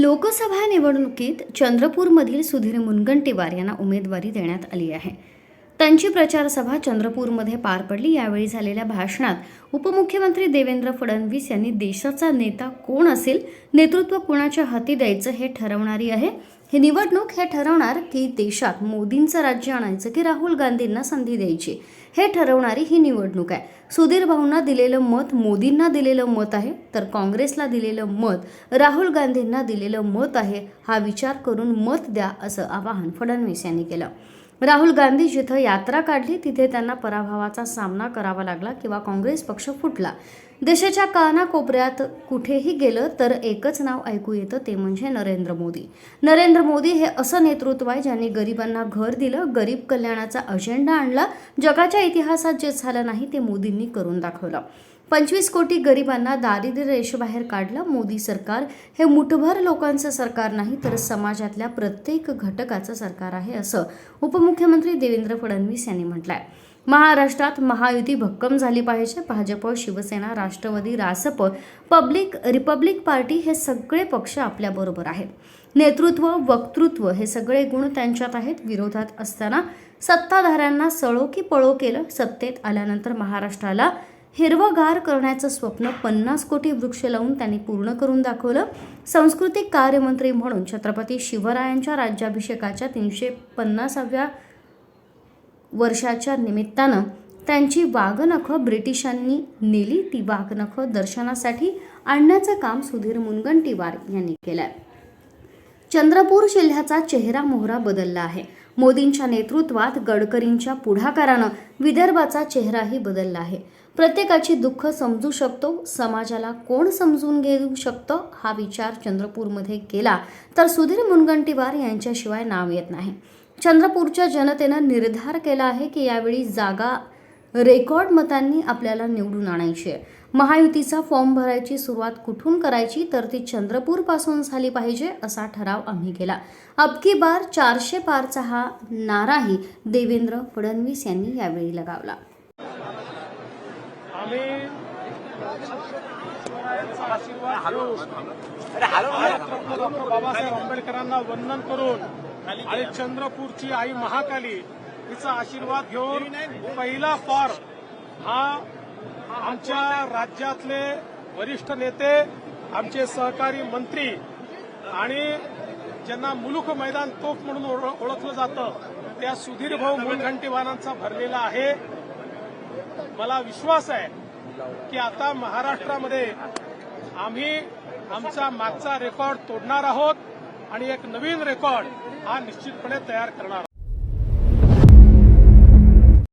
लोकसभा निवडणुकीत चंद्रपूरमधील सुधीर मुनगंटीवार यांना उमेदवारी देण्यात आली आहे. त्यांची प्रचारसभा चंद्रपूरमध्ये पार पडली. यावेळी झालेल्या भाषणात उपमुख्यमंत्री देवेंद्र फडणवीस यांनी देशाचा नेता कोण असेल नेतृत्व कोणाच्या हाती द्यायचं हे ठरवणारी आहे. ही निवडणूक हे ठरवणार की देशात मोदींचं राज्य आणायचं की राहुल गांधींना संधी द्यायची? हे ठरवणारी ही निवडणूक आहे. सुधीर भाऊंना दिलेलं मत मोदींना दिलेलं मत आहे तर काँग्रेसला दिलेलं मत राहुल गांधींना दिलेलं मत आहे हा विचार करून मत द्या असं आवाहन फडणवीस यांनी केलं. राहुल गांधी जिथं यात्रा काढली तिथे त्यांना पराभवाचा सामना करावा लागला किंवा काँग्रेस पक्ष फुटला. देशाच्या कानाकोपऱ्यात कुठेही गेलं तर एकच नाव ऐकू येतं ते म्हणजे नरेंद्र मोदी. नरेंद्र मोदी हे असं नेतृत्व आहे ज्यांनी गरिबांना घर दिलं गरीब कल्याणाचा अजेंडा आणला जगाच्या इतिहासात जे झालं नाही ते मोदींनी करून दाखवलं. पंचवीस कोटी गरिबांना दारिद्र्य रेषेबाहेर काढलं मोदी सरकार. हे मुठभर लोकांचं सरकार नाही तर समाजातल्या प्रत्येक घटकाचं सरकार आहे असं उपमुख्यमंत्री देवेंद्र फडणवीस यांनी म्हटलंय. महाराष्ट्रात महायुती भक्कम झाली पाहिजे. Bhajap Shiv Sena Rashtrawadi Rasap public republic party हे सगळे पक्ष आपल्याबरोबर आहेत. नेतृत्व वक्तृत्व हे सगळे गुण त्यांच्यात आहेत. विरोधात असताना सत्ताधाऱ्यांना सळो की पळो केलं सत्तेत आल्यानंतर महाराष्ट्राला हिरवगार करण्याचं स्वप्न पन्नास कोटी वृक्ष लावून त्यांनी पूर्ण करून दाखवलं. सांस्कृतिक कार्यमंत्री म्हणून छत्रपती शिवरायांच्या राज्याभिषेकाच्या तीनशे पन्नासाव्या वर्षाच्या निमित्तानं त्यांची वाघनखं ब्रिटिशांनी नेली. ती वाघनखं दर्शनासाठी आणण्याचं काम सुधीर मुनगंटीवार यांनी केलंय. चंद्रपूर जिल्ह्याचा चेहरा मोहरा बदलला आहे. मोदींच्या नेतृत्वात गडकरींच्या पुढाकारानं विदर्भाचा चेहराही बदलला आहे. प्रत्येकाची दुःख समजू शकतो. समाजाला कोण समजून घेऊ शकतं? हा विचार चंद्रपूरमध्ये केला तर सुधीर मुनगंटीवार यांच्याशिवाय नाव येत नाही. चंद्रपूरच्या जनतेनं निर्धार केला आहे की यावेळी जागा रेकॉर्ड मतांनी आपल्याला निवडून आणायची आहे. महायुतीचा फॉर्म भरायची सुरुवात कुठून करायची तर ती चंद्रपूरपासून झाली पाहिजे असा ठराव आम्ही केला. अबकी बार चारशे पारचा हा नाराही देवेंद्र फडणवीस यांनी यावेळी लगावला. आम्ही डॉक्टर बाबासाहेब आंबेडकरांना वंदन करून आणि चंद्रपूरची आई महाकाली तिचा आशीर्वाद घेऊन पहिला फॉर्म हा आमच्या राज्यातले वरिष्ठ नेते आमचे सहकारी मंत्री आणि ज्यांना मुलुक मैदान तोफ म्हणून ओळ- ओळखलं जातं त्या सुधीर भाऊ भरलेला आहे. मला विश्वास आहे की आता महाराष्ट्रामध्ये आम्ही आमचा मागचा रेकॉर्ड तोडणार आहोत आणि एक नवीन रेकॉर्ड हा निश्चितपणे तयार करणार आहोत.